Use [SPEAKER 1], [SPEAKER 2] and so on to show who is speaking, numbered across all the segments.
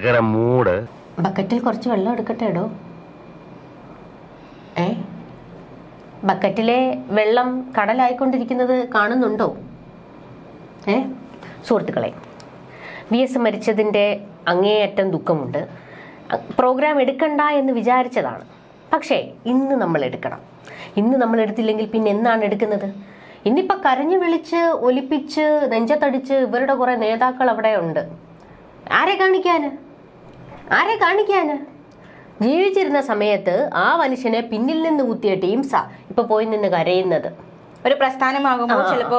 [SPEAKER 1] കിടക്കണ മൂട്.
[SPEAKER 2] ബക്കറ്റിൽ കുറച്ച് വെള്ളം എടുക്കട്ടെ എടോ. ഏ? ബക്കറ്റിലെ വെള്ളം കടലായിക്കൊണ്ടിരിക്കുന്നത് കാണുന്നുണ്ടോ? ഏ? സുഹൃത്തുക്കളെ വി എസ് മരിച്ചതിന്റെ അങ്ങേയറ്റം ദുഃഖമുണ്ട്. പ്രോഗ്രാം എടുക്കണ്ട എന്ന് വിചാരിച്ചതാണ്. പക്ഷേ ഇന്ന് നമ്മൾ എടുക്കണം. ഇന്ന് നമ്മൾ എടുത്തില്ലെങ്കിൽ പിന്നെ എന്നാണ് എടുക്കുന്നത്? ഇന്നിപ്പോൾ കരഞ്ഞു വിളിച്ച് ഒലിപ്പിച്ച് നെഞ്ചത്തടിച്ച് ഇവരുടെ കുറേ നേതാക്കൾ അവിടെ ഉണ്ട്. ആരെ കാണിക്കാന്? ആരെ കാണിക്കാന്? ജീവിച്ചിരുന്ന സമയത്ത് ആ മനുഷ്യനെ പിന്നിൽ നിന്ന് കുത്തിയ ടീംസാ ഇപ്പൊ പോയി നിന്ന് കരയുന്നത്.
[SPEAKER 3] ഒരു പ്രസ്ഥാനമാകുമ്പോൾ ചിലപ്പോ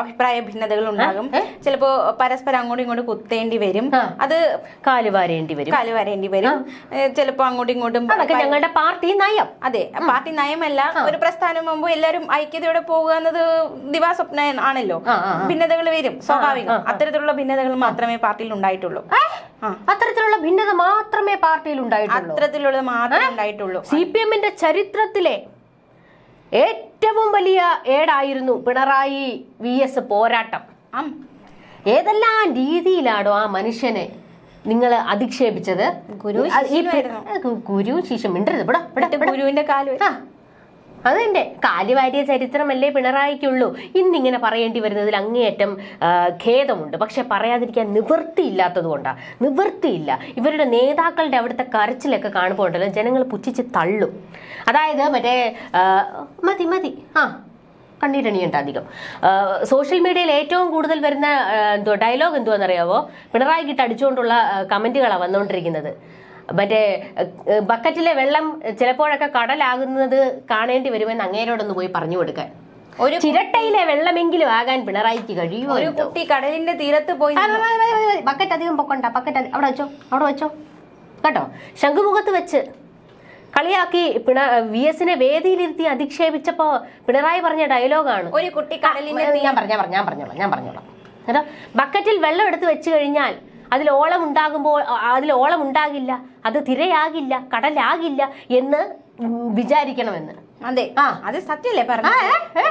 [SPEAKER 3] അഭിപ്രായ ഭിന്നതകൾ ഉണ്ടാകും. ചിലപ്പോ പരസ്പരം അങ്ങോട്ടും ഇങ്ങോട്ടും കുത്തേണ്ടി വരും. അത്
[SPEAKER 2] കാലുവാരേണ്ടി വരും.
[SPEAKER 3] കാലുവാരേണ്ടി വരും. ചിലപ്പോ അങ്ങോട്ടും ഇങ്ങോട്ടും
[SPEAKER 2] ഞങ്ങളുടെ പാർട്ടി നയം.
[SPEAKER 3] അതെ പാർട്ടി നയമല്ല. ഒരു പ്രസ്ഥാനമാകുമ്പോൾ എല്ലാവരും ഐക്യതയോടെ പോകുക എന്നത് ദിവാസ്വപ്ന ആണല്ലോ. ഭിന്നതകൾ വരും സ്വാഭാവികം. അത്തരത്തിലുള്ള ഭിന്നതകൾ മാത്രമേ പാർട്ടിയിൽ ഉണ്ടായിട്ടുള്ളൂ.
[SPEAKER 2] അത്തരത്തിലുള്ള ഭിന്നത മാത്രമേ പാർട്ടിയിൽ ഉണ്ടായിട്ടുള്ളൂ.
[SPEAKER 3] അത്തരത്തിലുള്ളത് മാത്രമേ ഉണ്ടായിട്ടുള്ളൂ.
[SPEAKER 2] സി പി എമ്മിന്റെ ചരിത്രത്തിലെ ഏറ്റവും വലിയ ഏടായിരുന്നു പിണറായി വി എസ് പോരാട്ടം. ഏതെല്ലാം രീതിയിലാണോ ആ മനുഷ്യനെ നിങ്ങൾ അധിക്ഷേപിച്ചത്?
[SPEAKER 3] ഗുരു
[SPEAKER 2] ഗുരു ശിഷ്യം മിണ്ടരുത്.
[SPEAKER 3] ഗുരുവിന്റെ
[SPEAKER 2] കാൽ അതെന്റെ കാലുവാരിയ ചരിത്രമല്ലേ പിണറായിക്കുള്ളൂ. ഇന്നിങ്ങനെ പറയേണ്ടി വരുന്നതിൽ അങ്ങേയറ്റം ഖേദമുണ്ട്. പക്ഷെ പറയാതിരിക്കാൻ നിവൃത്തിയില്ലാത്തത് കൊണ്ടാണ് നിവൃത്തിയില്ല. ഇവരുടെ നേതാക്കളുടെ അവിടുത്തെ കരച്ചിലൊക്കെ കാണുമ്പോൾ ഉണ്ടല്ലോ ജനങ്ങൾ പുച്ഛിച്ച് തള്ളും. അതായത് മറ്റേ മതി മതി. ആ കണ്ണീരണിയുണ്ട് അധികം. സോഷ്യൽ മീഡിയയിൽ ഏറ്റവും കൂടുതൽ വരുന്ന എന്തോ ഡയലോഗ് എന്തുവാണെന്നറിയാവോ പിണറായി കിട്ട് അടിച്ചുകൊണ്ടുള്ള കമന്റുകളാണ് വന്നുകൊണ്ടിരിക്കുന്നത് മറ്റേ ബക്കറ്റിലെ വെള്ളം ചിലപ്പോഴൊക്കെ കടലാകുന്നത് കാണേണ്ടി വരുമെന്ന് അങ്ങേരോടൊന്ന് പോയി പറഞ്ഞു കൊടുക്കാൻ.
[SPEAKER 3] ഒരു
[SPEAKER 2] ചിരട്ടയിലെ വെള്ളമെങ്കിലും ആകാൻ പിണറായിക്ക് കഴിയുമോ
[SPEAKER 3] ഒരു കുട്ടി കടലിന്റെ തീരത്ത് പോയി.
[SPEAKER 2] ബക്കറ്റ് അധികം പൊക്കണ്ട ബക്കറ്റ് അവിടെ വെച്ചോ അവിടെ വെച്ചോ. കേട്ടോ? ശംഖുമുഖത്ത് വെച്ച് കളിയാക്കി പിണ വി എസിനെ വേദിയിലിരുത്തി അധിക്ഷേപിച്ചപ്പോ പിണറായി പറഞ്ഞ ഡയലോഗാണ്.
[SPEAKER 3] ഒരു കുട്ടി കടലിന്റെ
[SPEAKER 2] ഞാൻ പറഞ്ഞ ഞാൻ പറഞ്ഞോളാം ഞാൻ പറഞ്ഞോളാം. കേട്ടോ? ബക്കറ്റിൽ വെള്ളം എടുത്ത് വെച്ച് കഴിഞ്ഞാൽ അതിൽ ഓളം ഉണ്ടാകുമ്പോൾ അ- അതിൽ ഓളം ഉണ്ടാകില്ല അത് തിരയാകില്ല കടലാകില്ല എന്ന് വിചാരിക്കണമെന്ന്.
[SPEAKER 3] അതെ.
[SPEAKER 2] ആ.
[SPEAKER 3] അത് സത്യല്ലേ പറഞ്ഞു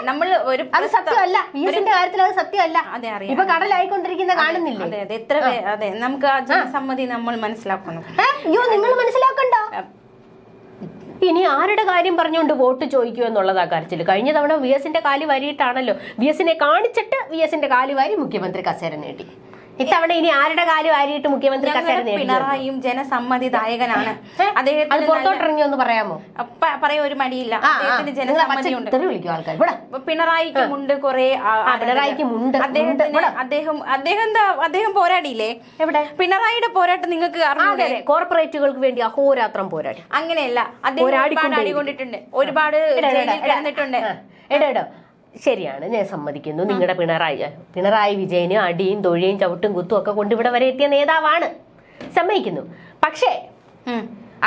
[SPEAKER 3] നമ്മൾ ഒരു
[SPEAKER 2] അത് സത്യമല്ല. വി കാര്യത്തിൽ അത് സത്യമല്ല.
[SPEAKER 3] അതെ അറിയാം.
[SPEAKER 2] ഇപ്പൊ കടലായിക്കൊണ്ടിരിക്കുന്ന കാണുന്നില്ല?
[SPEAKER 3] അതെ അതെ. എത്ര അതെ നമുക്ക് ആ ജനസമ്മതി നമ്മൾ മനസ്സിലാക്കണം?
[SPEAKER 2] അയ്യോ നിങ്ങൾ മനസ്സിലാക്കണ്ടോ? ഇനി ആരുടെ കാര്യം പറഞ്ഞുകൊണ്ട് വോട്ട് ചോദിക്കൂ എന്നുള്ളതാ കരച്ചിൽ കഴിഞ്ഞ തവണ വി എസിന്റെ കാലി വാരിയിട്ടാണല്ലോ. വി എസിനെ കാണിച്ചിട്ട് വി എസിന്റെ കാലി വാരി മുഖ്യമന്ത്രി കസേര നേടി ഇത്തവണ ഇനി ആരുടെ കാര്യം ആരിയിട്ട് മുഖ്യമന്ത്രി
[SPEAKER 3] പിണറായിയും ജനസമ്മതിദായകനാണ്.
[SPEAKER 2] ദായകനാണ്
[SPEAKER 3] അദ്ദേഹത്തിന്
[SPEAKER 2] പുറത്തോട്ടിറങ്ങി ഒന്ന് പറയാമോ?
[SPEAKER 3] പറയാ പറയാൻ ഒരു മടിയില്ല. അദ്ദേഹത്തിന്
[SPEAKER 2] നിങ്ങൾ
[SPEAKER 3] ജനസമ്മതി ഉണ്ട്
[SPEAKER 2] പച്ചക്കറി വിളിക്കും ആൾക്കാർ
[SPEAKER 3] പിണറായിക്കും ഉണ്ട് കുറെ
[SPEAKER 2] പിണറായിക്കും ഉണ്ട്, ഉണ്ട്.
[SPEAKER 3] അദ്ദേഹത്തിന് അദ്ദേഹം അദ്ദേഹം എന്താ അദ്ദേഹം പോരാടിയില്ലേ?
[SPEAKER 2] എവിടെ?
[SPEAKER 3] പിണറായിയുടെ പോരാട്ടം നിങ്ങൾക്ക്
[SPEAKER 2] കോർപ്പറേറ്റുകൾക്ക് വേണ്ടി അഹോരാത്രം പോരാടി.
[SPEAKER 3] അങ്ങനെയല്ല. അദ്ദേഹം ഒരുപാട് അടികൊണ്ടിട്ടുണ്ട് ഒരുപാട് കിടന്നിട്ടുണ്ട്.
[SPEAKER 2] എടാ. ശരിയാണ് ഞാൻ സമ്മതിക്കുന്നു. നിങ്ങളുടെ പിണറായി പിണറായി വിജയന് അടിയും തൊഴിയും ചവിട്ടും കുത്തും ഒക്കെ കൊണ്ട് ഇവിടെ വരെ എത്തിയ നേതാവാണ്. സമ്മതിക്കുന്നു. പക്ഷേ.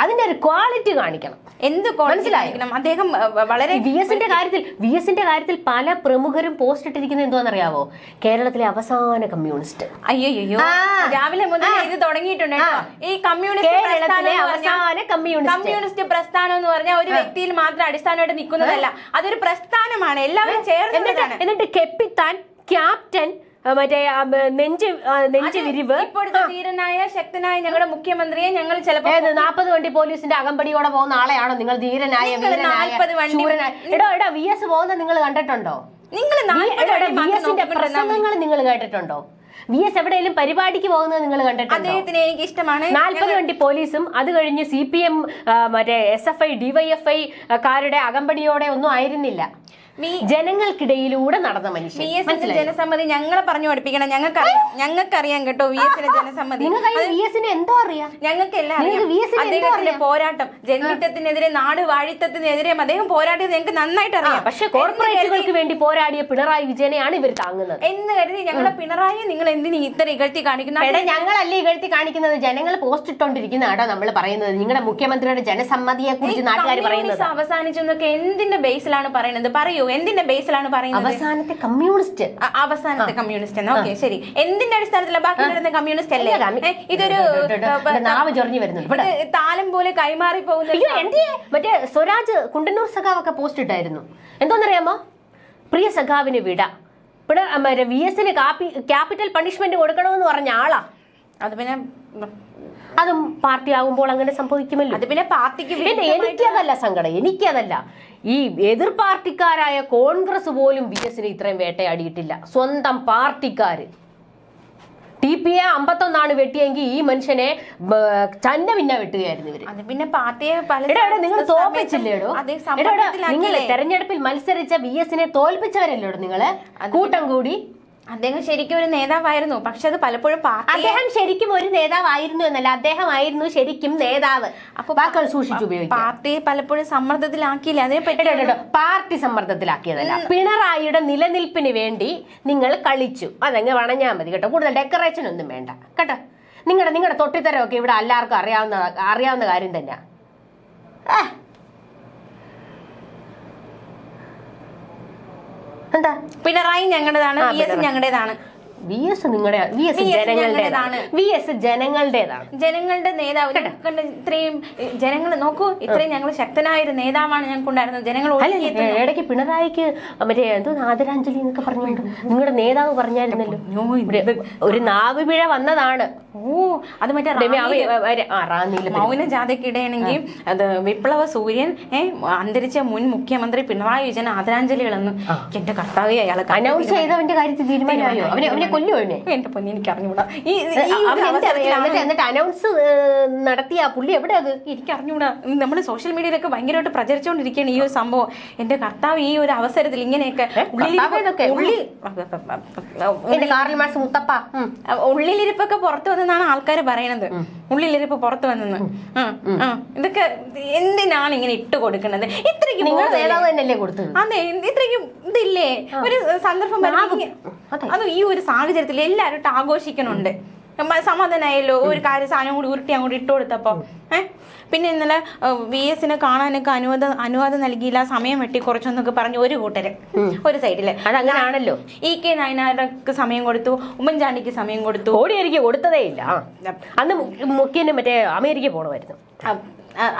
[SPEAKER 2] അതിന്റെ ഒരു ക്വാളിറ്റി കാണിക്കണം.
[SPEAKER 3] എന്ത് മനസ്സിലായിരിക്കണം? അദ്ദേഹം വളരെ
[SPEAKER 2] വി എസിന്റെ കാര്യത്തിൽ വി എസിന്റെ കാര്യത്തിൽ പല പ്രമുഖരും പോസ്റ്റ് ഇട്ടിരിക്കുന്നത് എന്തോന്നറിയാവോ കേരളത്തിലെ അവസാന കമ്മ്യൂണിസ്റ്റ്
[SPEAKER 3] അയ്യോ രാവിലെ മുതൽ ഇത് തുടങ്ങിയിട്ടുണ്ട്. ഈ കമ്മ്യൂണിസ്റ്റ് പ്രസ്ഥാനം
[SPEAKER 2] കേരളത്തിലെ അവസാന കമ്മ്യൂണിസ്റ്റ്
[SPEAKER 3] കമ്മ്യൂണിസ്റ്റ് പ്രസ്ഥാനം എന്ന് പറഞ്ഞാൽ ഒരു വ്യക്തിയിൽ മാത്രം അടിസ്ഥാനമായിട്ട് നിൽക്കുന്നതല്ല. അതൊരു പ്രസ്ഥാനമാണ്. എല്ലാവരും ചേർന്ന്
[SPEAKER 2] എന്നിട്ട് കെപ്പിത്താൻ ക്യാപ്റ്റൻ മറ്റേ നെഞ്ച് നെഞ്ച് വിരിവ്.
[SPEAKER 3] ഇപ്പോഴത്തെ ധീരനായ ശക്തനായ ഞങ്ങളുടെ മുഖ്യമന്ത്രിയെ ഞങ്ങൾ
[SPEAKER 2] ചിലപ്പോൾ നാൽപ്പത് വണ്ടി പോലീസിന്റെ അകമ്പടിയോടെ പോകുന്ന ആളെയാണോ നിങ്ങൾ ധീരനായ
[SPEAKER 3] നാൽപ്പത്
[SPEAKER 2] വീരനായ
[SPEAKER 3] 40 വണ്ടി-
[SPEAKER 2] എടാ എടോ വി എസ് പോകുന്ന നിങ്ങൾ കണ്ടിട്ടുണ്ടോ?
[SPEAKER 3] നിങ്ങൾ.
[SPEAKER 2] പ്രസംഗങ്ങൾ നിങ്ങൾ കേട്ടിട്ടുണ്ടോ? വി എസ് എവിടെയെങ്കിലും പരിപാടിക്ക് പോകുന്നത് നിങ്ങൾ കണ്ടിട്ടുണ്ടോ?
[SPEAKER 3] അദ്ദേഹത്തിന് എനിക്ക് ഇഷ്ടമാണ്.
[SPEAKER 2] നാൽപ്പത് വണ്ടി പോലീസും അത് കഴിഞ്ഞ് സി പി എം മറ്റേ എസ് എഫ് ഐ ഡിവൈഎഫ്ഐ കാരുടെ അകമ്പടിയോടെ ഒന്നും ആയിരുന്നില്ല. ജനങ്ങൾക്കിടയിലൂടെ നടന്ന മനുഷ്യൻ.
[SPEAKER 3] ജനസമ്മതി ഞങ്ങളെ പറഞ്ഞു പഠിപ്പിക്കണം. ഞങ്ങൾക്കറിയാം. ഞങ്ങൾക്കറിയാം കേട്ടോ വി എസിന്റെ ജനസമ്മതി.
[SPEAKER 2] വി എസിന് എന്തോ അറിയാം.
[SPEAKER 3] ഞങ്ങൾക്ക് എല്ലാം അദ്ദേഹത്തിന്റെ പോരാട്ടം ജന്മിത്തത്തിനെതിരെ നാട് വാഴിത്തത്തിനെതിരെ അദ്ദേഹം പോരാടിയത് ഞങ്ങൾക്ക് നന്നായിട്ട് അറിയാം.
[SPEAKER 2] പക്ഷെ കോർപ്പറേറ്റുകൾക്ക് വേണ്ടി പോരാടിയ പിണറായി വിജയനെയാണ് ഇവർ താങ്ങുന്നത്.
[SPEAKER 3] എന്ന് കരുതി ഞങ്ങളുടെ പിണറായി നിങ്ങൾ എന്തിനു ഇത്ര ഇകഴ്ത്തി കാണിക്കുന്ന?
[SPEAKER 2] എടാ ഞങ്ങളല്ലേ ഇകഴ്ത്തി കാണിക്കുന്നത്? ജനങ്ങൾ പോസ്റ്റ് ഇട്ടോണ്ടിരിക്കുന്ന ആടോ നമ്മൾ പറയുന്നത്. നിങ്ങളുടെ മുഖ്യമന്ത്രിയുടെ ജനസമ്മതിയെ കുറിച്ച് നാട്ടുകാർ പറയുന്നത്.
[SPEAKER 3] അവസാനിച്ചു എന്നൊക്കെ എന്തിന്റെ ബേസിലാണ് പറയുന്നത്? പറയൂ. എന്തിന്റെ ബേസിലാണ് പറയുന്നത്?
[SPEAKER 2] അവസാനത്തെ കമ്മ്യൂണിസ്റ്റ്.
[SPEAKER 3] അവസാനത്തെ കമ്മ്യൂണിസ്റ്റ്. എന്നാ ഓക്കെ ശരി. എന്തിന്റെ അടിസ്ഥാനത്തിലാണ് ബാക്കി വരുന്ന കമ്മ്യൂണിസ്റ്റ് അല്ലേ? ഇതൊരു
[SPEAKER 2] നാവ് ചൊറിഞ്ഞു വരുന്നുണ്ട്.
[SPEAKER 3] താലം പോലെ കൈമാറി പോകുന്ന
[SPEAKER 2] മറ്റേ സ്വരാജ് കുണ്ടന്നൂർ സഖാവൊക്കെ പോസ്റ്റ് ഇട്ടായിരുന്നു. എന്തോന്നറിയാമോ? പ്രിയ സഖാവിന് വിട. ഇവിടെ വി എസിന് കാപ്പി ക്യാപിറ്റൽ പണിഷ്മെന്റ് കൊടുക്കണമെന്ന് പറഞ്ഞ ആളാ.
[SPEAKER 3] അത് പിന്നെ
[SPEAKER 2] അതും പാർട്ടി ആകുമ്പോൾ അങ്ങനെ സംഭവിക്കുമല്ലോ.
[SPEAKER 3] അത് പിന്നെ പാർട്ടിക്ക്
[SPEAKER 2] എനിക്കതല്ല സങ്കടം. എനിക്കതല്ല. ഈ എതിർ പാർട്ടിക്കാരായ കോൺഗ്രസ് പോലും ബി എസിനെ ഇത്രയും വേട്ടയാടിയിട്ടില്ല. സ്വന്തം പാർട്ടിക്കാര്. ടി പി എ അമ്പത്തൊന്നാണ് വെട്ടിയെങ്കിൽ ഈ മനുഷ്യനെ ചന്ന പിന്നെ വെട്ടുകയായിരുന്നു
[SPEAKER 3] ഇവർ. പിന്നെ പാർട്ടിയെ
[SPEAKER 2] നിങ്ങൾ തോൽപ്പിച്ചില്ലേടോ? നിങ്ങൾ? തെരഞ്ഞെടുപ്പിൽ മത്സരിച്ച ബി എസിനെ തോൽപ്പിച്ചവരല്ലേടോ നിങ്ങൾ? കൂട്ടം കൂടി.
[SPEAKER 3] അദ്ദേഹം ശരിക്കും ഒരു നേതാവായിരുന്നു. പക്ഷെ അത് പലപ്പോഴും
[SPEAKER 2] അദ്ദേഹം ശരിക്കും ഒരു നേതാവായിരുന്നു എന്നല്ല. അദ്ദേഹം ആയിരുന്നു ശരിക്കും നേതാവ്.
[SPEAKER 3] അപ്പൊ
[SPEAKER 2] വാക്കുകൾ സൂക്ഷിച്ചു ഉപയോഗിക്കുക.
[SPEAKER 3] പാർട്ടിയെ പലപ്പോഴും സമ്മർദ്ദത്തിലാക്കിയില്ല. അതിനെ പറ്റി
[SPEAKER 2] എടോ, എടോ, എടോ, പാർട്ടി സമ്മർദ്ദത്തിലാക്കിയതല്ല പിണറായിയുടെ നിലനിൽപ്പിന് വേണ്ടി നിങ്ങൾ കളിച്ചു. അതങ്ങ് വണഞ്ഞാൽ മതി കേട്ടോ. കൂടുതൽ ഡെക്കറേഷൻ ഒന്നും വേണ്ട. കേട്ടോ? നിങ്ങളുടെ നിങ്ങളുടെ തൊട്ടിത്തരമൊക്കെ ഇവിടെ എല്ലാവർക്കും അറിയാവുന്ന അറിയാവുന്ന കാര്യം തന്നെയാ. എന്താ?
[SPEAKER 3] പിണറായി ഞങ്ങളുടേതാണ് വി എസ്. ഞങ്ങളുടേതാണ്.
[SPEAKER 2] വി എസ് നിങ്ങളുടെ വി എസ് ജനങ്ങളുടേതാണ്. വി എസ് ജനങ്ങളുടേതാണ്.
[SPEAKER 3] ജനങ്ങളുടെ നേതാവ്. ഇത്രയും ജനങ്ങൾ നോക്കൂ ഇത്രയും ഞങ്ങൾ ശക്തനായ ഒരു നേതാവാണ് ഞങ്ങൾക്ക് ഉണ്ടായിരുന്നത് ജനങ്ങൾ.
[SPEAKER 2] ഇടയ്ക്ക് പിണറായിക്ക് മറ്റേ എന്തോ ആദരാഞ്ജലി എന്നൊക്കെ പറഞ്ഞുകൊണ്ട് നിങ്ങളുടെ നേതാവ് പറഞ്ഞായിരുന്നല്ലോ. ഒരു നാവ് പിഴ വന്നതാണ്.
[SPEAKER 3] ഓ അത് മറ്റേ
[SPEAKER 2] രമ്യ, അവ- റാന്നിയിൽ ആ, റാന്നിയിൽ
[SPEAKER 3] മൗന ജാഥയ്ക്കിടെയാണെങ്കിൽ അത് വിപ്ലവ സൂര്യൻ അന്തരിച്ച മുൻ മുഖ്യമന്ത്രി പിണറായി വിജയൻ ആദരാഞ്ജലികളെന്ന് എന്റെ കർത്താവ് അയാൾ
[SPEAKER 2] അനൗൺസ് ചെയ്തവന്റെ കാര്യത്തിൽ തീരുമാനമായോ? അവനെ അവനെ അവനെ?
[SPEAKER 3] എന്റെ പൊന്നി എനിക്ക് അറിഞ്ഞൂടാ. ഈ
[SPEAKER 2] എന്നിട്ട് അനൗൺസ് നടത്തിയ പുള്ളി എവിടെ അത്?
[SPEAKER 3] എനിക്ക് അറിഞ്ഞൂടാ. നമ്മൾ സോഷ്യൽ മീഡിയയിലൊക്കെ ഭയങ്കരമായിട്ട് പ്രചരിച്ചുകൊണ്ടിരിക്കുകയാണ് ഈ ഒരു സംഭവം. എന്റെ കർത്താവ് ഈ ഒരു അവസരത്തിൽ ഇങ്ങനെയൊക്കെ
[SPEAKER 2] മുത്തപ്പ.
[SPEAKER 3] ഉള്ളിലിരിപ്പൊക്കെ പുറത്തു വന്നെന്നാണ് ആൾക്കാർ പറയണത് ഉള്ളിലിരിപ്പ് പുറത്തു വന്നെന്ന്. ഇതൊക്കെ എന്തിനാണ് ഇങ്ങനെ ഇട്ട് കൊടുക്കുന്നത്? ഇത്രയ്ക്ക് അതെ ഇത്രയ്ക്കും ഇതില്ലേ? ഒരു സന്ദർഭം
[SPEAKER 2] അതും.
[SPEAKER 3] ഈ ഒരു സാഹചര്യത്തിൽ എല്ലാവരും ആഘോഷിക്കണുണ്ട് സമാധാനമായല്ലോ ഒരു കാര്യം സാധനം കൂടി ഉരുട്ടി അങ്ങോട്ട് ഇട്ട് കൊടുത്തപ്പോ. ഏഹ് പിന്നെ ഇന്നലെ വി എസിനെ കാണാനൊക്കെ അനുവാദം അനുവാദം നൽകിയില്ല. സമയം വെട്ടി കുറച്ചെന്നൊക്കെ പറഞ്ഞു ഒരു കൂട്ടര്. ഒരു സൈഡിൽ.
[SPEAKER 2] അതങ്ങനാണല്ലോ.
[SPEAKER 3] ഇ കെ നയനാർക്ക് സമയം കൊടുത്തു. ഉമ്മൻചാണ്ടിക്ക് സമയം കൊടുത്തു.
[SPEAKER 2] ഓടിയായിരിക്കും കൊടുത്തതേ ഇല്ല. അന്ന് മുക്കിന് മുഖ്യന് മറ്റേ അമേരിക്ക പോണമായിരുന്നു.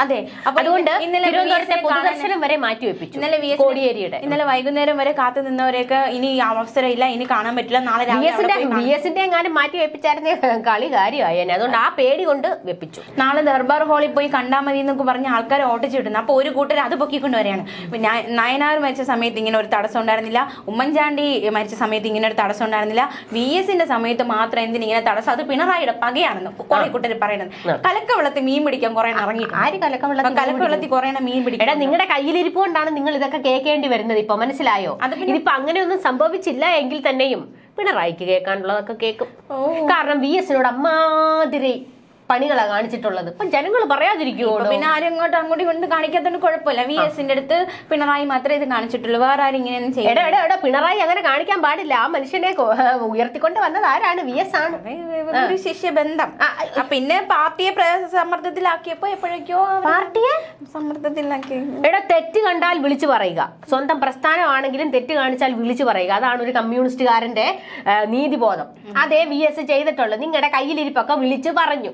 [SPEAKER 3] അതെ.
[SPEAKER 2] അതുകൊണ്ട്
[SPEAKER 3] ഇന്നലെ
[SPEAKER 2] തിരുവനന്തപുരത്തെ പൊതുദർശനം വരെ മാറ്റിവെപ്പിച്ചു
[SPEAKER 3] ഇന്നലെ വി എസ്
[SPEAKER 2] കോടിയേരിയുടെ.
[SPEAKER 3] ഇന്നലെ വൈകുന്നേരം വരെ കാത്തു നിന്നവരെയൊക്കെ ഇനി അവസരമില്ല ഇനി കാണാൻ പറ്റില്ല നാളെ
[SPEAKER 2] വി
[SPEAKER 3] രാവിലെ
[SPEAKER 2] എസിന്റെ എങ്ങാനും മാറ്റി വെപ്പിച്ചായിരുന്നേ കളി കാര്യമായി. അതുകൊണ്ട് ആ പേടി കൊണ്ട് വെപ്പിച്ചു.
[SPEAKER 3] നാളെ ദർബാർ ഹാളിൽ പോയി കണ്ടാൽ മതി എന്നൊക്കെ പറഞ്ഞ് ആൾക്കാർ ഓട്ടിച്ചിടുന്നു അപ്പൊ ഒരു കൂട്ടർ അത് പൊക്കിക്കൊണ്ട് വരെയാണ് നയനാർ മരിച്ച സമയത്ത് ഇങ്ങനെ ഒരു തടസ്സം ഉണ്ടായിരുന്നില്ല. ഉമ്മൻചാണ്ടി മരിച്ച സമയത്ത് ഇങ്ങനെ ഒരു തടസ്സം ഉണ്ടായിരുന്നില്ല. വി എസിന്റെ സമയത്ത് മാത്രം എന്തിന് ഇങ്ങനെ തടസ്സം? അത് പിണറായിയുടെ പകയാണെന്ന് കുറെ കൂട്ടർ പറയുന്നത്. കലക്കവെള്ളത്തിൽ മീൻ പിടിക്കാൻ കുറെ ഇറങ്ങിയിട്ടുണ്ട്.
[SPEAKER 2] ആര് കലക്കവെള്ളത്തിൽ
[SPEAKER 3] കലക്കവെള്ളത്തിൽ കുറെ മീൻ പിടിക്കും.
[SPEAKER 2] എടാ നിങ്ങളുടെ കയ്യിലിരിപ്പ് കൊണ്ടാണ് നിങ്ങൾ ഇതൊക്കെ കേൾക്കേണ്ടി വരുന്നത് ഇപ്പൊ മനസ്സിലായോ? ഇതിപ്പോ അങ്ങനെയൊന്നും സംഭവിച്ചില്ല എങ്കിൽ തന്നെയും പിണറായിക്ക് കേൾക്കാനുള്ളതൊക്കെ കേൾക്കും. കാരണം വി എസിനോട് അമ്മാതിരി പണികളാ കാണിച്ചിട്ടുള്ളത്. ഇപ്പൊ ജനങ്ങൾ
[SPEAKER 3] പറയാതിരിക്കുമോ പിന്നെ ആരും അങ്ങോട്ട് അങ്ങോട്ടും കൊണ്ട് കാണിക്കാത്തതുകൊണ്ട് കുഴപ്പമില്ല. വി എസിന്റെ അടുത്ത് പിണറായി മാത്രമേ ഇത് കാണിച്ചിട്ടുള്ളൂ. വേറെ ആരും ഇങ്ങനെയൊന്നും ചെയ്യും
[SPEAKER 2] എടാ എടാ എടാ പിണറായി അങ്ങനെ കാണിക്കാൻ പാടില്ല. ആ മനുഷ്യനെ ഉയർത്തിക്കൊണ്ട് വന്നത് ആരാണ്? വി എസ് ആണ്.
[SPEAKER 3] ഒരു ശിഷ്യബന്ധം. പിന്നെ പാർട്ടിയെ സമ്മർദ്ദത്തിലാക്കിയപ്പോ എപ്പോഴേക്കോ
[SPEAKER 2] പാർട്ടിയെ?
[SPEAKER 3] സമ്മർദ്ദത്തിലാക്കി.
[SPEAKER 2] എടാ തെറ്റ് കണ്ടാൽ വിളിച്ചു പറയുക. സ്വന്തം പ്രസ്ഥാനമാണെങ്കിലും തെറ്റ് കാണിച്ചാൽ വിളിച്ചു പറയുക. അതാണ് ഒരു കമ്മ്യൂണിസ്റ്റുകാരന്റെ നീതിബോധം. അതേ വി എസ് ചെയ്തിട്ടുള്ളൂ നിങ്ങളുടെ കയ്യിലിരിപ്പൊക്കെ വിളിച്ചു പറഞ്ഞു.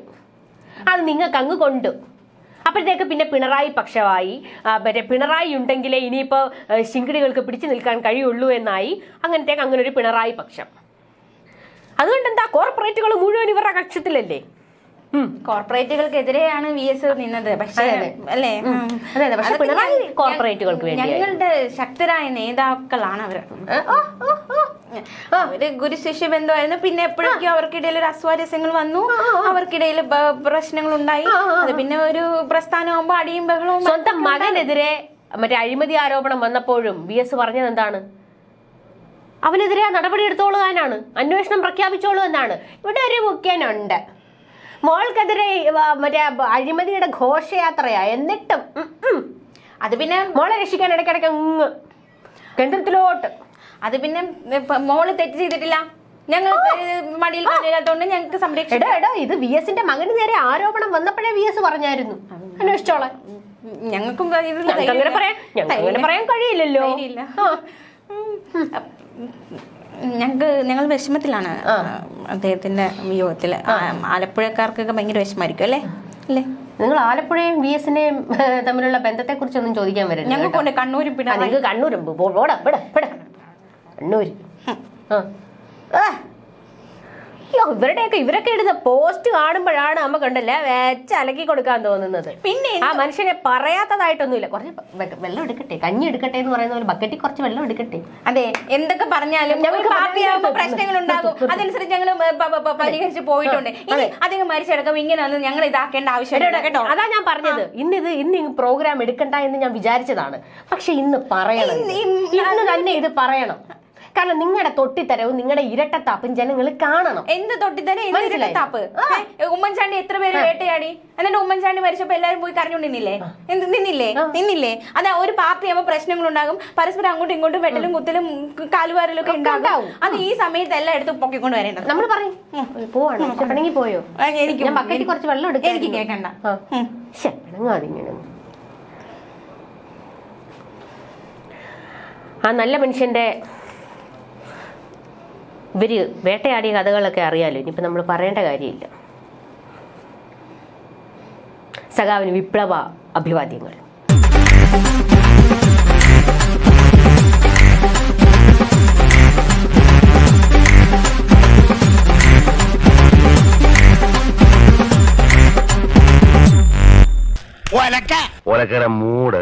[SPEAKER 2] അത് നിങ്ങൾക്ക് അങ്ങ് കൊണ്ട്. അപ്പോഴത്തേക്ക് പിന്നെ പിണറായി പക്ഷമായി. മറ്റേ പിണറായി ഉണ്ടെങ്കിലേ ഇനിയിപ്പോൾ ശിങ്കിടികൾക്ക് പിടിച്ചു നിൽക്കാൻ കഴിയുള്ളൂ എന്നായി. അങ്ങനത്തേക്ക് അങ്ങനെ ഒരു പിണറായി പക്ഷം. അതുകൊണ്ട് എന്താ കോർപ്പറേറ്റുകൾ മുഴുവൻ ഇവരുടെ കക്ഷത്തിലല്ലേ?
[SPEAKER 3] കോർപ്പറേറ്റുകൾക്കെതിരെയാണ് വി എസ് നിന്നത്. പക്ഷേ. അല്ലേ.
[SPEAKER 2] അതെ. പക്ഷേ പിണറായി കോർപ്പറേറ്റുകൾക്ക്.
[SPEAKER 3] ഞങ്ങളുടെ ശക്തരായ നേതാക്കളാണ്
[SPEAKER 2] ആ.
[SPEAKER 3] അവർ ഗുരു ശിഷ്യ ബന്ധമായിരുന്നു പിന്നെ എപ്പോഴൊക്കെയോ അവർക്കിടയിൽ ഒരു അസ്വാരസ്യങ്ങൾ വന്നു. അവർക്കിടയിൽ പ്രശ്നങ്ങൾ ഉണ്ടായി അത് പിന്നെ ഒരു പ്രസ്ഥാനമാകുമ്പോ അടിയും ബഹളവും
[SPEAKER 2] സ്വന്തം മകനെതിരെ മറ്റേ അഴിമതി ആരോപണം വന്നപ്പോഴും വി എസ് പറഞ്ഞത് എന്താണ്? അവനെതിരെ നടപടി എടുത്തോളൂ എന്നാണ്. അന്വേഷണം പ്രഖ്യാപിച്ചോളൂ എന്നാണ്. ഇവിടെ ഒരു മുഖ്യനുണ്ട്. മോൾക്കെതിരെ മറ്റേ അഴിമതിയുടെ ഘോഷയാത്രയാ. എന്നിട്ടും.
[SPEAKER 3] അത് പിന്നെ
[SPEAKER 2] മോളെ രക്ഷിക്കാൻ ഇടയ്ക്കിടയ്ക്ക് അങ്ങ് കേന്ദ്രത്തിലോട്ട്
[SPEAKER 3] അത് പിന്നെ മോൾ തെറ്റ് ചെയ്തിട്ടില്ല. ഞങ്ങൾ മടിയിൽ കണ്ടില്ലാത്തതുകൊണ്ട് ഞങ്ങൾക്ക് സംരക്ഷിക്കാം
[SPEAKER 2] എടാ എടാ ഇത് വി എസിന്റെ മകന് നേരെ ആരോപണം വന്നപ്പോഴേ വി എസ് പറഞ്ഞായിരുന്നു അന്വേഷിച്ചോളാം
[SPEAKER 3] ഞങ്ങൾക്കും
[SPEAKER 2] അങ്ങനെ പറയാൻ അങ്ങനെ പറയാൻ കഴിയില്ലല്ലോ.
[SPEAKER 3] ഞങ്ങക്ക് ഞങ്ങൾക്ക് ഞങ്ങൾ വിഷമത്തിലാണ് അദ്ദേഹത്തിന്റെ വിയോഗത്തിൽ. ആലപ്പുഴക്കാർക്കൊക്കെ ഭയങ്കര വിഷമായിരിക്കും അല്ലേ? അല്ലേ?
[SPEAKER 2] നിങ്ങൾ ആലപ്പുഴയും വി എസിനെയും തമ്മിലുള്ള ബന്ധത്തെ കുറിച്ചൊന്നും ചോദിക്കാൻ വരും
[SPEAKER 3] ഞങ്ങൾക്ക് കണ്ണൂരും
[SPEAKER 2] കണ്ണൂരും പെടാ കണ്ണൂര്. അയ്യോ ഇവരുടെയൊക്കെ ഇവരൊക്കെ ഇടുന്ന പോസ്റ്റ് കാണുമ്പോഴാണ് നമുക്ക് ഉണ്ടല്ലേ വെച്ച് അലക്കി കൊടുക്കാൻ തോന്നുന്നത്.
[SPEAKER 3] പിന്നെ
[SPEAKER 2] ആ മനുഷ്യനെ പറയാത്തതായിട്ടൊന്നുമില്ല. കുറച്ച് വെള്ളം എടുക്കട്ടെ കഞ്ഞി എടുക്കട്ടെ എന്ന് പറയുന്ന പോലെ ബക്കറ്റിൽ കുറച്ച് വെള്ളം എടുക്കട്ടെ.
[SPEAKER 3] അതെ എന്തൊക്കെ പറഞ്ഞാലും
[SPEAKER 2] ഞങ്ങൾക്ക്
[SPEAKER 3] പ്രശ്നങ്ങൾ ഉണ്ടാകും അതനുസരിച്ച് ഞങ്ങൾ പരിഹരിച്ച് പോയിട്ടുണ്ട്. ഇനി അദ്ദേഹം മരിച്ചെടുക്കും ഇങ്ങനെ ഒന്നും ഞങ്ങൾ ഇതാക്കേണ്ട ആവശ്യമില്ല കേട്ടോ?
[SPEAKER 2] അതാ ഞാൻ പറഞ്ഞത്. ഇന്ന് ഇത് ഇന്ന് പ്രോഗ്രാം എടുക്കണ്ട എന്ന് ഞാൻ വിചാരിച്ചതാണ്. പക്ഷെ ഇന്ന് പറയണം
[SPEAKER 3] ഇന്ന്
[SPEAKER 2] തന്നെ ഇത് പറയണം. കാരണം നിങ്ങളുടെ തൊട്ടിത്തരവും നിങ്ങളുടെ ഇരട്ടത്താപ്പും ജനങ്ങൾ കാണണം.
[SPEAKER 3] എന്ത് തൊട്ടിത്തരം? എന്ത്
[SPEAKER 2] മനസ്സിലായി.
[SPEAKER 3] ഉമ്മൻചാണ്ടി എത്ര പേര് വേട്ടയാടി? എന്നിട്ട് ഉമ്മൻചാണ്ടി മരിച്ചപ്പോ എല്ലാരും പോയി കരഞ്ഞോണ്ട് നിന്നില്ലേ? എന്ത് നിന്നില്ലേ? നിന്നില്ലേ? അതാ ഒരു പാർട്ടി ആകുമ്പോൾ പ്രശ്നങ്ങൾ ഉണ്ടാകും പരസ്പരം അങ്ങോട്ടും ഇങ്ങോട്ടും വെട്ടലും കുത്തലും കാലുവാരലും ഒക്കെ ഉണ്ടാകും.
[SPEAKER 2] ഉണ്ടാവും.
[SPEAKER 3] അത് ഈ സമയത്ത് എല്ലാം എടുത്ത് പൊക്കിക്കൊണ്ട് വരേണ്ടത്.
[SPEAKER 2] നമ്മൾ പറയും പോവാണ്? പോയോ?
[SPEAKER 3] എനിക്ക്.
[SPEAKER 2] ഞാൻ ബക്കറ്റിൽ കുറച്ച് വെള്ളം എടുക്കാം
[SPEAKER 3] എനിക്ക് കേൾക്കണ്ട
[SPEAKER 2] ആ നല്ല മനുഷ്യന്റെ ഇവർ വേട്ടയാടിയ കഥകളൊക്കെ അറിയാലോ? ഇനിയിപ്പോൾ നമ്മൾ പറയേണ്ട കാര്യമില്ല. സഖാവിന് വിപ്ലവ അഭിവാദ്യങ്ങൾ.
[SPEAKER 1] ഒലക്കര മൂട്